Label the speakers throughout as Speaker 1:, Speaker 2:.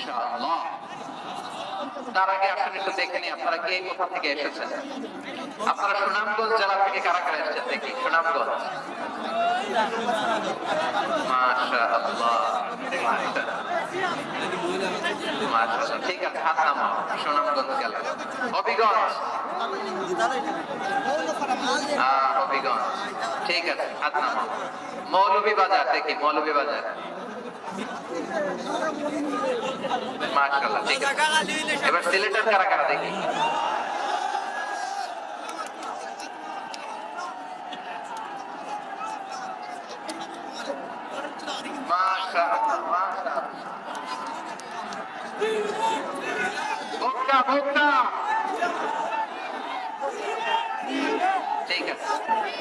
Speaker 1: ইনশাআল্লাহ। তার আগে আপনারা কে, কোথা থেকে এসেছেন? আপনারা সুনামগঞ্জ জেলা থেকে কারা কারা এসেছেন দেখি, সুনামগঞ্জ। ঠিক আছে, হাত নামাও, সুনামগঞ্জ গেল। হবিগঞ্জ। ঠিক আছে, হাত নামাও। মৌলভী বাজার দেখি মৌলভী বাজার মাশাআল্লাহ ঠিক আছে। এবার সিলেটের কারা কারা দেখি? ভোক্তা ঠিক আছে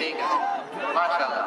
Speaker 1: ঠিক আছে। মাশাআল্লাহ।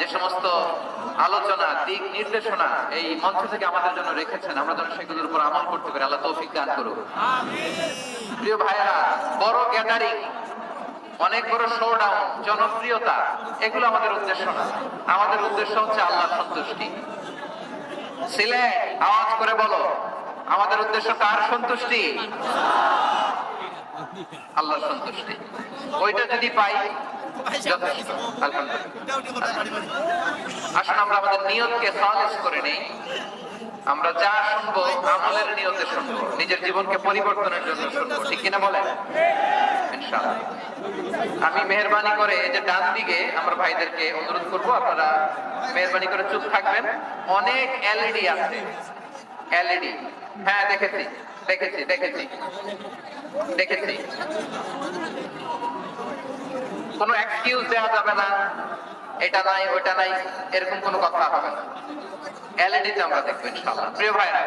Speaker 1: যে সমস্ত আলোচনা দিক নির্দেশনা এই মঞ্চ থেকে আমাদের জন্য রেখেছেন আমরা যেন সেগুলোর উপর আমল করতে পারি। আল্লাহ তৌফিক দান করুক। প্রিয় ভাইরা বড় গ্যাদারিং অনেক বড় শোডাউন জনপ্রিয়তা এগুলো আমাদের উদ্দেশ্য না। আমাদের উদ্দেশ্য হচ্ছে আল্লাহ সন্তুষ্টি। সিলেট আওয়াজ করে বলো আমাদের উদ্দেশ্য কার সন্তুষ্টি? আল্লাহ। সন্তুষ্টি। ওইটা যদি পাই আসুন, আমরা আমাদের নিয়তকে সালিস করে নেই। আমরা যা শুনব, আমলের নিয়তে শুনব, নিজের জীবনকে পরিবর্তনের জন্য শুনব, ঠিক কিনা বলেন? আমি মেহরবানি করে যে ডান দিকে আমার ভাইদেরকে অনুরোধ করব, আপনারা মেহরবানি করে চুপ থাকবেন। অনেক এলইডি আছে। এলইডি হ্যাঁ দেখেছি দেখেছি দেখেছি দেখেছি। কোনো এক্সকিউজ দেওয়া যাবে না। এটা নাই ওটা নাই, এরকম কোনো কথা হবে না। এলইডিতে আমরা দেখব ইনশাআল্লাহ। প্রিয় ভাইরা